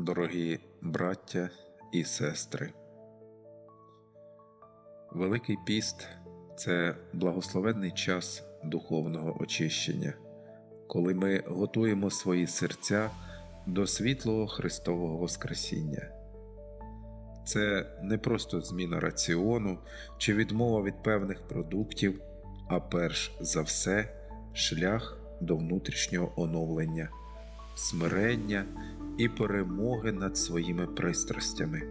Дорогі браття і сестри, Великий піст це благословенний час духовного очищення, коли ми готуємо свої серця до світлого Христового Воскресіння. Це не просто зміна раціону чи відмова від певних продуктів, а перш за все шлях до внутрішнього оновлення, смирення і перемоги над своїми пристрастями.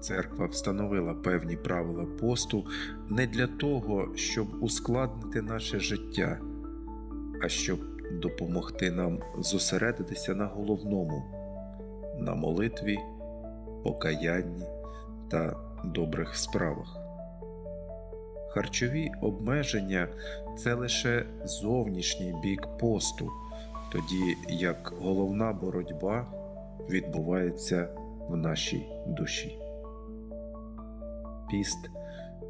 Церква встановила певні правила посту не для того, щоб ускладнити наше життя, а щоб допомогти нам зосередитися на головному, на молитві, покаянні та добрих справах. Харчові обмеження це лише зовнішній бік посту, тоді як головна боротьба відбувається в нашій душі. Піст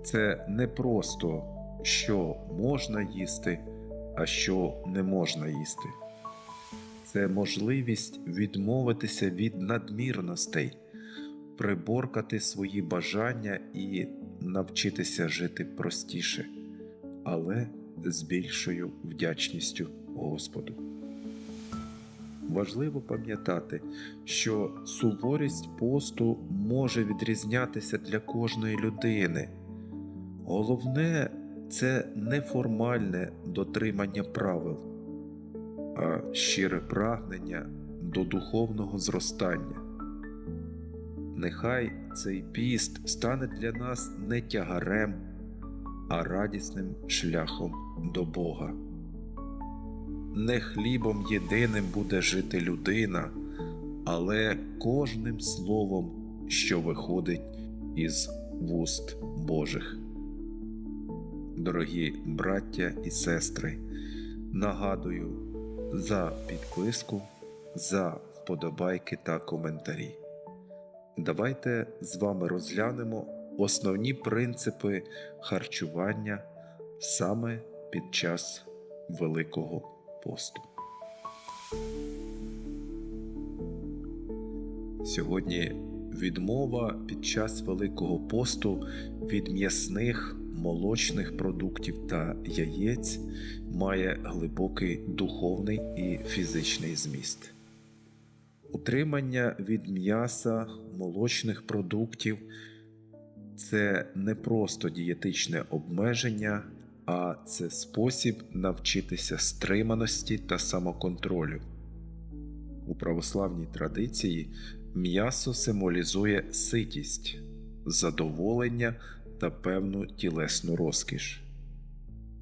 це не просто що можна їсти, а що не можна їсти. Це можливість відмовитися від надмірностей, приборкати свої бажання і навчитися жити простіше, але з більшою вдячністю Господу. Важливо пам'ятати, що суворість посту може відрізнятися для кожної людини. Головне це не формальне дотримання правил, а щире прагнення до духовного зростання. Нехай цей піст стане для нас не тягарем, а радісним шляхом до Бога. Не хлібом єдиним буде жити людина, але кожним словом, що виходить із вуст Божих. Дорогі браття і сестри, нагадую за підписку, за вподобайки та коментарі. Давайте з вами розглянемо основні принципи харчування саме під час Великого посту. Сьогодні відмова під час Великого посту від м'ясних, молочних продуктів та яєць має глибокий духовний і фізичний зміст. Утримання від м'яса, молочних продуктів це не просто дієтичне обмеження, а це спосіб навчитися стриманості та самоконтролю. У православній традиції м'ясо символізує ситість, задоволення та певну тілесну розкіш.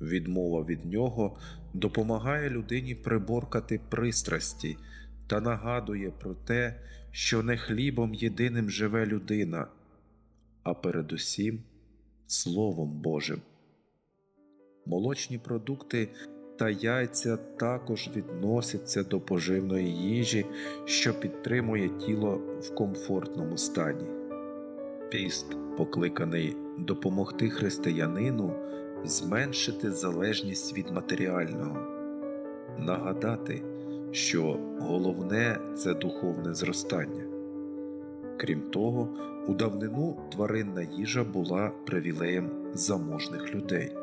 Відмова від нього допомагає людині приборкати пристрасті та нагадує про те, що не хлібом єдиним живе людина, а передусім Словом Божим. Молочні продукти та яйця також відносяться до поживної їжі, що підтримує тіло в комфортному стані. Піст покликаний допомогти християнину зменшити залежність від матеріального, нагадати, що головне це духовне зростання. Крім того, у давнину тваринна їжа була привілеєм заможних людей,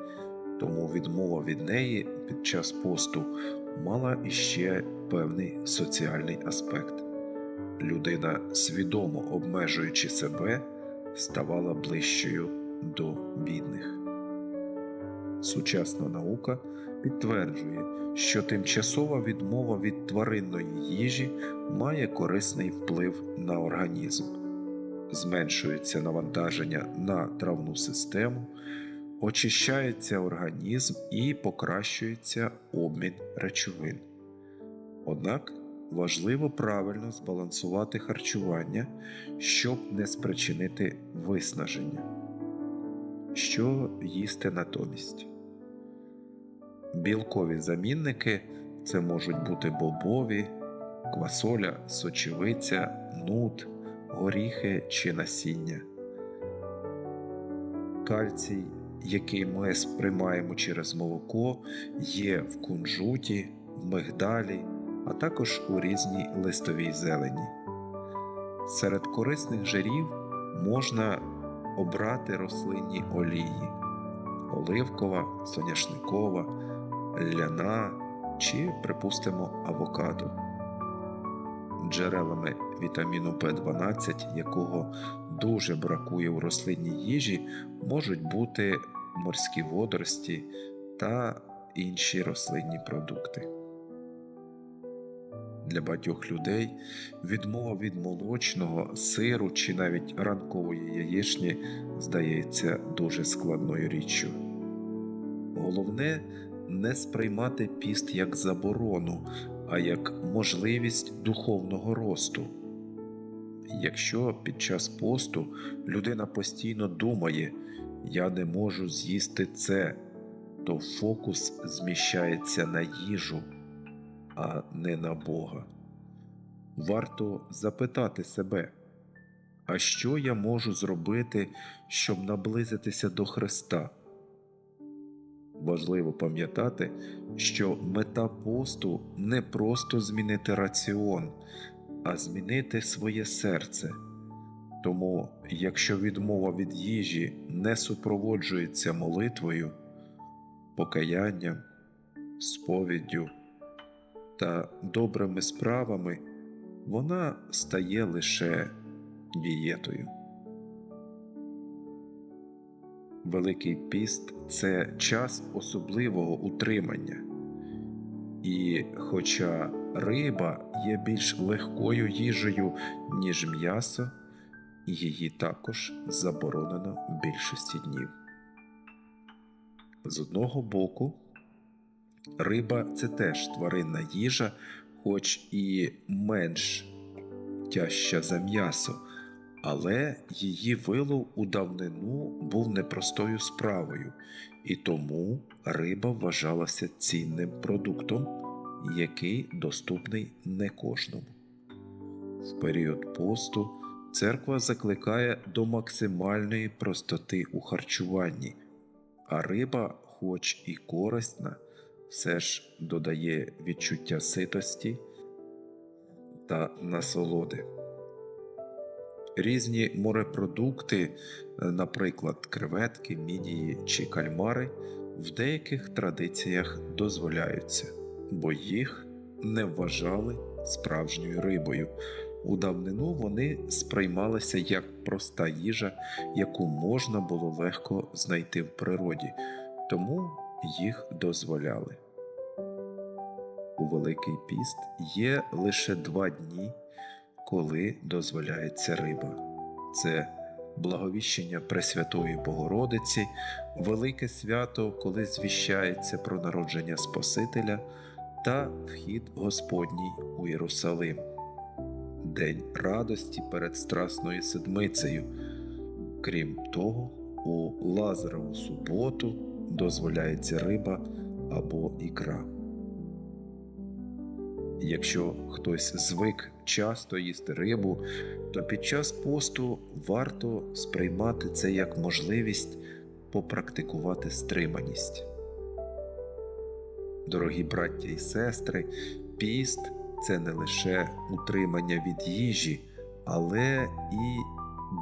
тому відмова від неї під час посту мала іще певний соціальний аспект. Людина, свідомо обмежуючи себе, ставала ближчою до бідних. Сучасна наука підтверджує, що тимчасова відмова від тваринної їжі має корисний вплив на організм, зменшується навантаження на травну систему, очищається організм і покращується обмін речовин. Однак важливо правильно збалансувати харчування, щоб не спричинити виснаження. Що їсти натомість? Білкові замінники це можуть бути бобові, квасоля, сочевиця, нут, горіхи чи насіння. Кальцій, який ми сприймаємо через молоко, є в кунжуті, в мигдалі, а також у різній листовій зелені. Серед корисних жирів можна обрати рослинні олії оливкова, соняшникова, ляна чи, припустимо, авокадо. Джерелами вітаміну В12, якого дуже бракує у рослинній їжі, можуть бути морські водорості та інші рослинні продукти. Для багатьох людей відмова від молочного, сиру чи навіть ранкової яєчні здається дуже складною річчю. Головне не сприймати піст як заборону, а як можливість духовного росту. Якщо під час посту людина постійно думає, я не можу з'їсти це, то фокус зміщається на їжу, а не на Бога. Варто запитати себе, а що я можу зробити, щоб наблизитися до Христа? Важливо пам'ятати, що мета посту не просто змінити раціон, а змінити своє серце. Тому, якщо відмова від їжі не супроводжується молитвою, покаянням, сповіддю та добрими справами, вона стає лише дієтою. Великий піст це час особливого утримання. І хоча риба є більш легкою їжею, ніж м'ясо, її також заборонено в більшості днів. З одного боку, риба це теж тваринна їжа, хоч і менш тяжча за м'ясо, але її вилов у давнину був непростою справою, і тому риба вважалася цінним продуктом, який доступний не кожному. В період посту церква закликає до максимальної простоти у харчуванні, а риба, хоч і корисна, все ж додає відчуття ситості та насолоди. Різні морепродукти, наприклад, креветки, мідії чи кальмари, в деяких традиціях дозволяються, бо їх не вважали справжньою рибою. У давнину вони сприймалися як проста їжа, яку можна було легко знайти в природі, тому їх дозволяли. У Великий піст є лише два дні коли дозволяється риба. Це благовіщення Пресвятої Богородиці, велике свято, коли звіщається про народження Спасителя та вхід Господній у Єрусалим, День радості перед Страсною Седмицею. Крім того, у Лазареву суботу дозволяється риба або ікра. Якщо хтось звик часто їсти рибу, то під час посту варто сприймати це як можливість попрактикувати стриманість. Дорогі браття і сестри, піст це не лише утримання від їжі, але і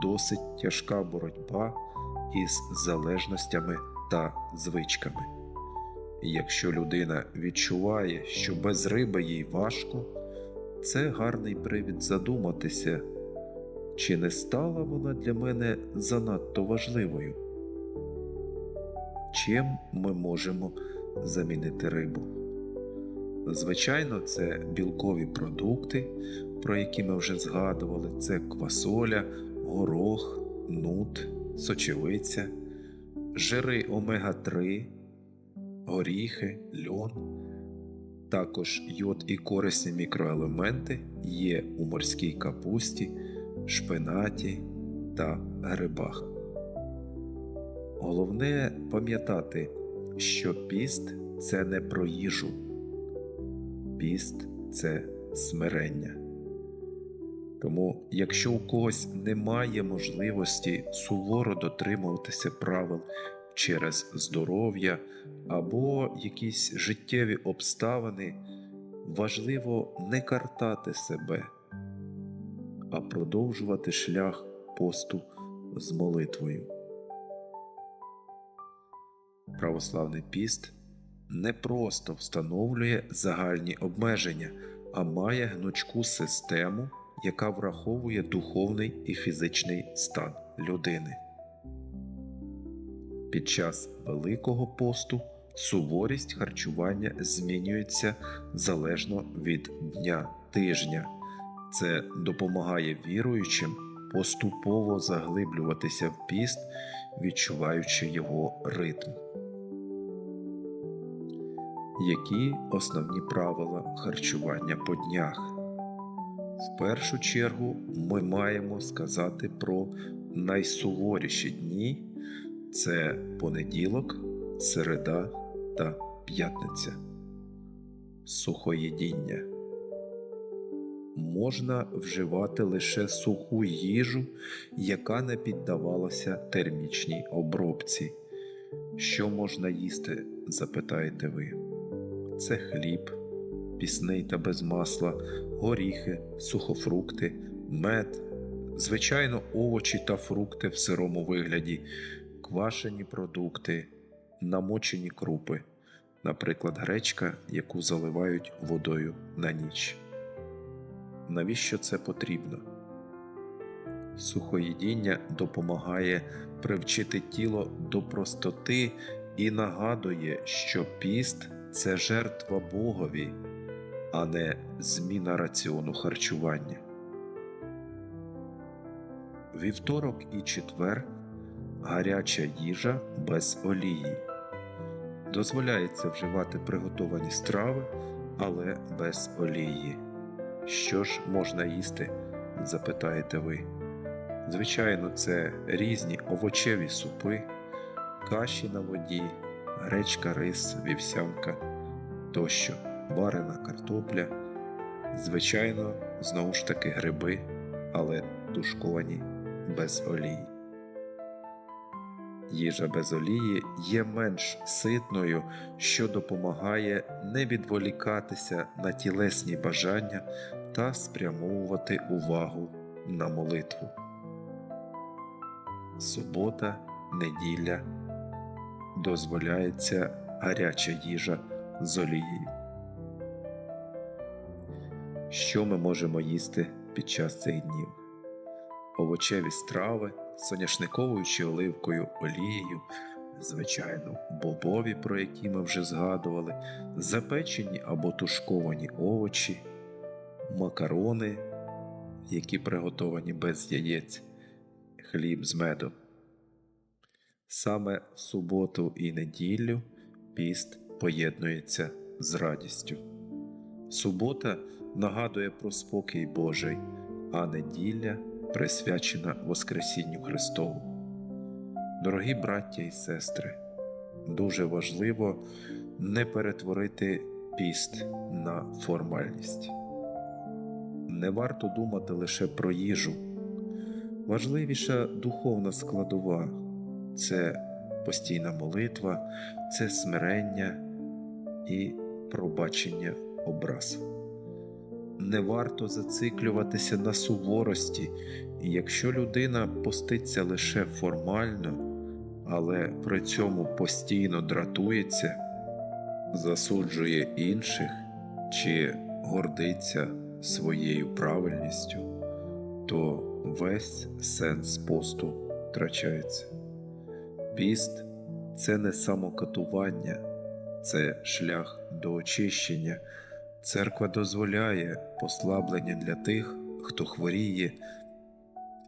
досить тяжка боротьба із залежностями та звичками. Якщо людина відчуває, що без риби їй важко, це гарний привід задуматися, чи не стала вона для мене занадто важливою. Чим ми можемо замінити рибу? Звичайно, це білкові продукти, про які ми вже згадували: це квасоля, горох, нут, сочевиця, жири омега-3 горіхи, льон. Також йод і корисні мікроелементи є у морській капусті, шпинаті та грибах. Головне пам'ятати, що піст це не про їжу, піст це смирення. Тому, якщо у когось немає можливості суворо дотримуватися правил через здоров'я або якісь життєві обставини, важливо не картати себе, а продовжувати шлях посту з молитвою. Православний піст не просто встановлює загальні обмеження, а має гнучку систему, яка враховує духовний і фізичний стан людини. Під час Великого посту суворість харчування змінюється залежно від дня тижня. Це допомагає віруючим поступово заглиблюватися в піст, відчуваючи його ритм. Які основні правила харчування по днях? В першу чергу ми маємо сказати про найсуворіші дні це понеділок, середа та п'ятниця. Сухоїдіння. Можна вживати лише суху їжу, яка не піддавалася термічній обробці. Що можна їсти, запитаєте ви? Це хліб, пісний та без масла, горіхи, сухофрукти, мед, звичайно, овочі та фрукти в сирому вигляді, квашені продукти, намочені крупи, наприклад, гречка, яку заливають водою на ніч. Навіщо це потрібно? Сухоїдіння допомагає привчити тіло до простоти і нагадує, що піст це жертва Богові, а не зміна раціону харчування. Вівторок і четвер гаряча їжа без олії. Дозволяється вживати приготовані страви, але без олії. Що ж можна їсти? запитаєте ви. Звичайно, це різні овочеві супи, каші на воді, гречка, рис, вівсянка тощо, варена картопля, звичайно, знову ж таки гриби, але тушковані без олії. Їжа без олії є менш ситною, що допомагає не відволікатися на тілесні бажання та спрямовувати увагу на молитву. Субота, неділя дозволяється гаряча їжа з олією. Що ми можемо їсти під час цих днів? Овочеві страви соняшниковою оливкою олією, звичайно, бобові, про які ми вже згадували, запечені або тушковані овочі, макарони, які приготовані без яєць, хліб з медом. Саме в суботу і неділю піст поєднується з радістю. Субота нагадує про спокій Божий, а неділя присвячена Воскресінню Христову. Дорогі браття і сестри, дуже важливо не перетворити піст на формальність. Не варто думати лише про їжу. Важливіша духовна складова це постійна молитва, це смирення і пробачення образ. Не варто зациклюватися на суворості, і якщо людина поститься лише формально, але при цьому постійно дратується, засуджує інших чи гордиться своєю правильністю, то весь сенс посту втрачається. Піст це не самокатування, це шлях до очищення. Церква дозволяє послаблення для тих, хто хворіє,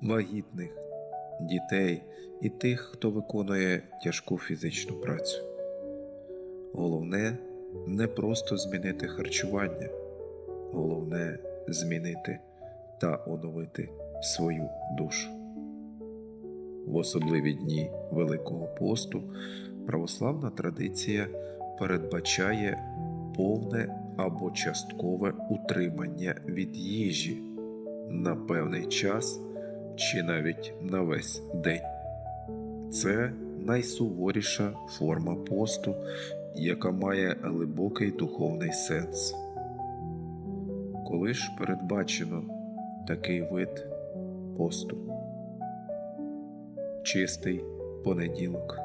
вагітних, дітей і тих, хто виконує тяжку фізичну працю. Головне не просто змінити харчування, головне змінити та оновити свою душу. В особливі дні Великого посту православна традиція передбачає повне або часткове утримання від їжі на певний час чи навіть на весь день. Це найсуворіша форма посту, яка має глибокий духовний сенс. Коли ж передбачено такий вид посту? Чистий понеділок,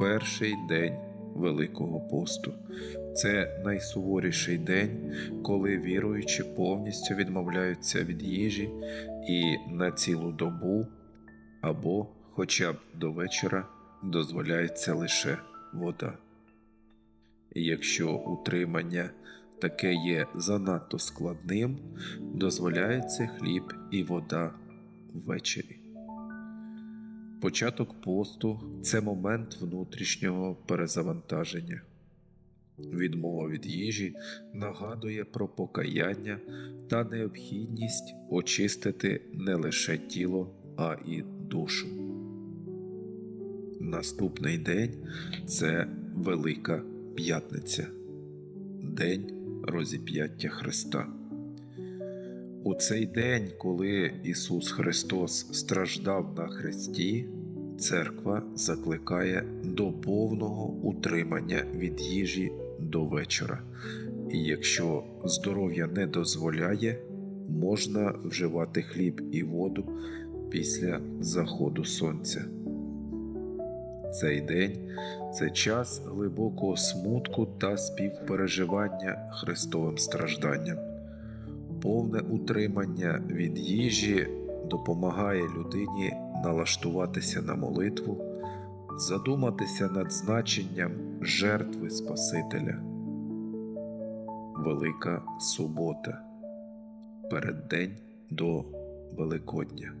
перший день Великого посту. Це найсуворіший день, коли віруючі повністю відмовляються від їжі і на цілу добу або хоча б до вечора дозволяється лише вода. І якщо утримання таке є занадто складним, дозволяється хліб і вода ввечері. Початок посту це момент внутрішнього перезавантаження. Відмова від їжі нагадує про покаяння та необхідність очистити не лише тіло, а і душу. Наступний день це Велика П'ятниця, День розіп'яття Христа. У цей день, коли Ісус Христос страждав на хресті, церква закликає до повного утримання від їжі до вечора. І якщо здоров'я не дозволяє, можна вживати хліб і воду після заходу сонця. Цей день це час глибокого смутку та співпереживання Христовим стражданням. Повне утримання від їжі допомагає людині налаштуватися на молитву, задуматися над значенням жертви Спасителя. Велика субота переддень до Великодня.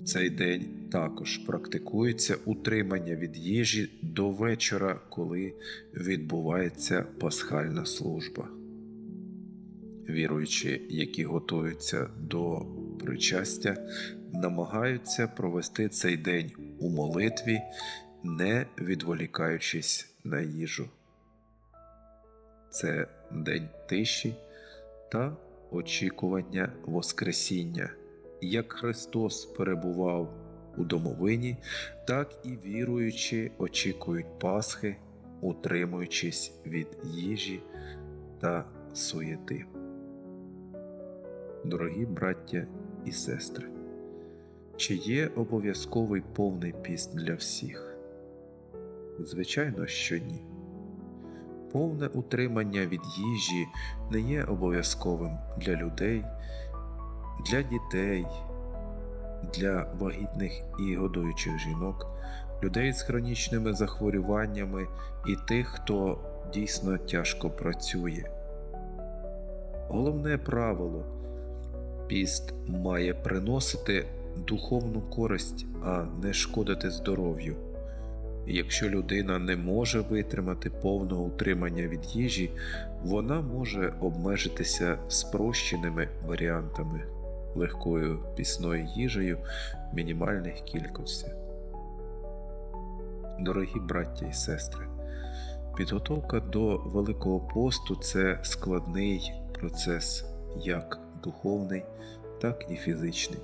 В цей день також практикується утримання від їжі до вечора, коли відбувається пасхальна служба. Віруючі, які готуються до причастя, намагаються провести цей день у молитві, не відволікаючись на їжу. Це день тиші та очікування Воскресіння. Як Христос перебував у домовині, так і віруючі очікують Пасхи, утримуючись від їжі та суєти. Дорогі браття і сестри, чи є обов'язковий повний піст для всіх? Звичайно, що ні. Повне утримання від їжі не є обов'язковим для людей, для дітей, для вагітних і годуючих жінок, людей з хронічними захворюваннями і тих, хто дійсно тяжко працює. Головне правило піст має приносити духовну користь, а не шкодити здоров'ю. Якщо людина не може витримати повного утримання від їжі, вона може обмежитися спрощеними варіантами легкою пісною їжею мінімальних кількостей. Дорогі браття і сестри, підготовка до Великого посту це складний процес, як духовний, так і фізичний.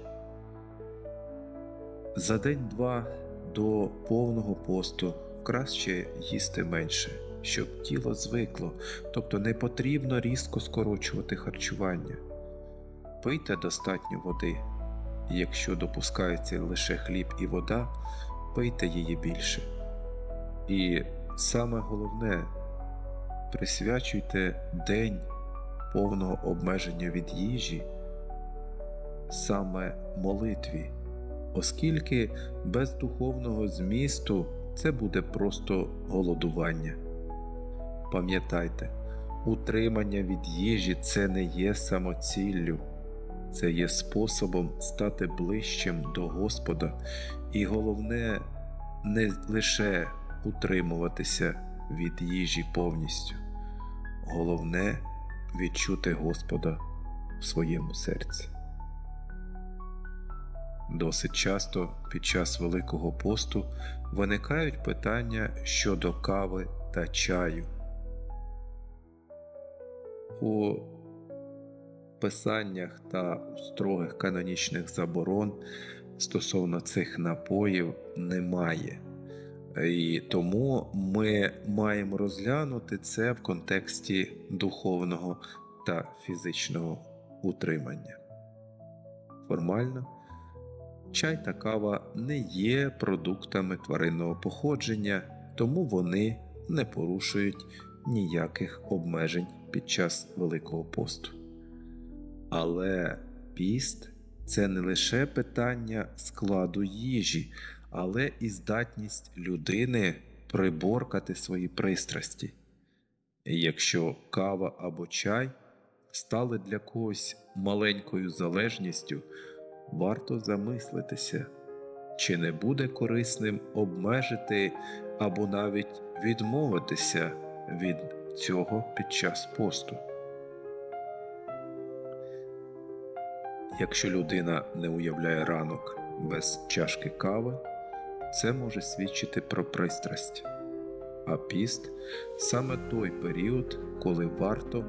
За день-два до повного посту краще їсти менше, щоб тіло звикло, тобто не потрібно різко скорочувати харчування. Пийте достатньо води, якщо допускається лише хліб і вода, пийте її більше. І саме головне присвячуйте день повного обмеження від їжі саме молитві, оскільки без духовного змісту це буде просто голодування. Пам'ятайте, утримання від їжі це не є самоціллю, це є способом стати ближчим до Господа, і головне не лише утримуватися від їжі повністю, головне відчути Господа в своєму серці. Досить часто під час Великого посту виникають питання щодо кави та чаю. У писаннях та строгих канонічних заборон стосовно цих напоїв немає. І тому ми маємо розглянути це в контексті духовного та фізичного утримання. Формально чай та кава не є продуктами тваринного походження, тому вони не порушують ніяких обмежень під час Великого посту. Але піст це не лише питання складу їжі, але і здатність людини приборкати свої пристрасті. Якщо кава або чай стали для когось маленькою залежністю, варто замислитися, чи не буде корисним обмежити або навіть відмовитися від цього під час посту. Якщо людина не уявляє ранок без чашки кави, це може свідчити про пристрасть. А піст саме той період, коли варто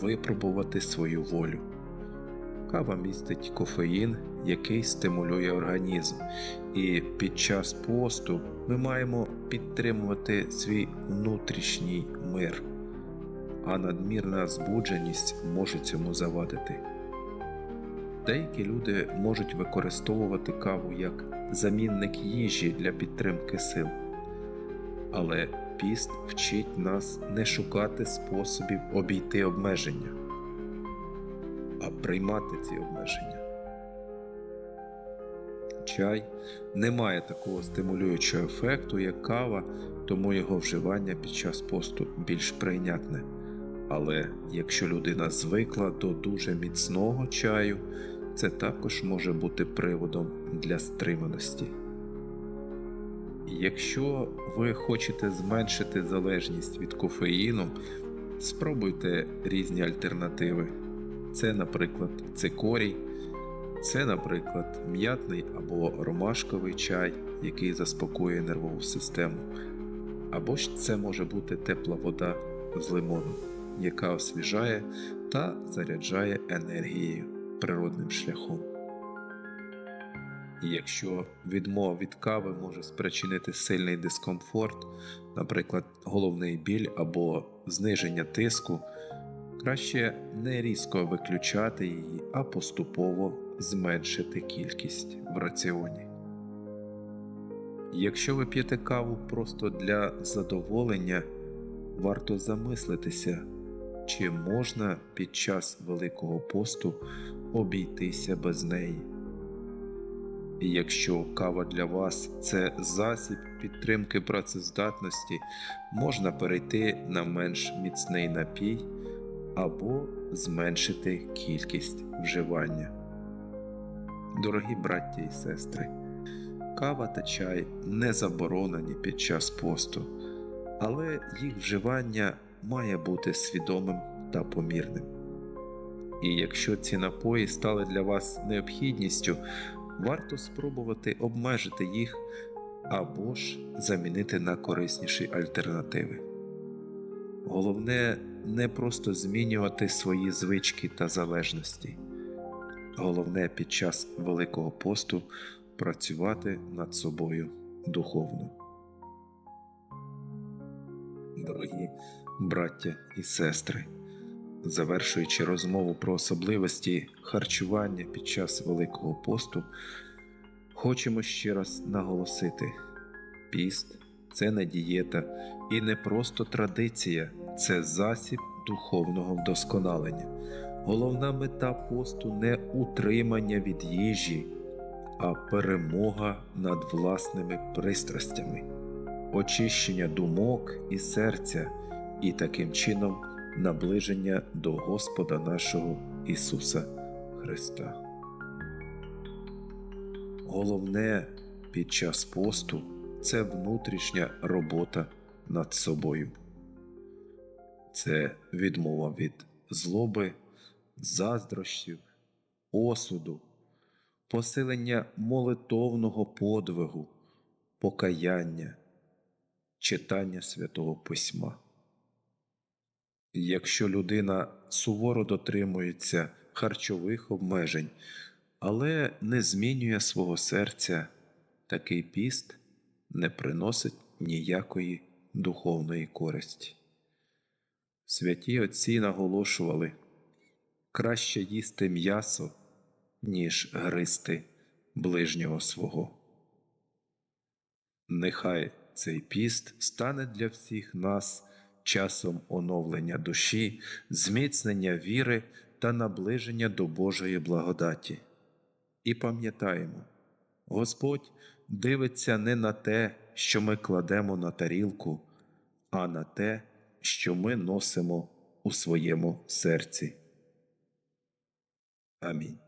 випробувати свою волю. Кава містить кофеїн, який стимулює організм, і під час посту ми маємо підтримувати свій внутрішній мир, а надмірна збудженість може цьому завадити. Деякі люди можуть використовувати каву як замінник їжі для підтримки сил. Але піст вчить нас не шукати способів обійти обмеження, а приймати ці обмеження. Чай не має такого стимулюючого ефекту, як кава, тому його вживання під час посту більш прийнятне. Але якщо людина звикла до дуже міцного чаю, це також може бути приводом для стриманості. Якщо ви хочете зменшити залежність від кофеїну, спробуйте різні альтернативи. Це, наприклад, цикорій, це, наприклад, м'ятний або ромашковий чай, який заспокоює нервову систему. Або ж це може бути тепла вода з лимоном, яка освіжає та заряджає енергією природним шляхом. І якщо відмова від кави може спричинити сильний дискомфорт, наприклад, головний біль або зниження тиску, краще не різко виключати її, а поступово зменшити кількість в раціоні. Якщо ви п'єте каву просто для задоволення, варто замислитися, чи можна під час Великого посту обійтися без неї. І якщо кава для вас це засіб підтримки працездатності, можна перейти на менш міцний напій або зменшити кількість вживання. Дорогі браття і сестри, кава та чай не заборонені під час посту, але їх вживання має бути свідомим та помірним. І якщо ці напої стали для вас необхідністю, варто спробувати обмежити їх або ж замінити на корисніші альтернативи. Головне не просто змінювати свої звички та залежності. Головне під час Великого посту працювати над собою духовно. Дорогі браття і сестри, завершуючи розмову про особливості харчування під час Великого посту, хочемо ще раз наголосити: піст це не дієта і не просто традиція, це засіб духовного вдосконалення. Головна мета посту не утримання від їжі, а перемога над власними пристрастями, очищення думок і серця, і таким чином наближення до Господа нашого Ісуса Христа. Головне під час посту це внутрішня робота над собою. Це відмова від злоби, заздрощів, осуду, посилення молитовного подвигу, покаяння, читання святого письма. Якщо людина суворо дотримується харчових обмежень, але не змінює свого серця, такий піст не приносить ніякої духовної користі. Святі отці наголошували, краще їсти м'ясо, ніж гристи ближнього свого. Нехай цей піст стане для всіх нас часом оновлення душі, зміцнення віри та наближення до Божої благодаті. І пам'ятаємо, Господь дивиться не на те, що ми кладемо на тарілку, а на те, що ми носимо у своєму серці. Амінь.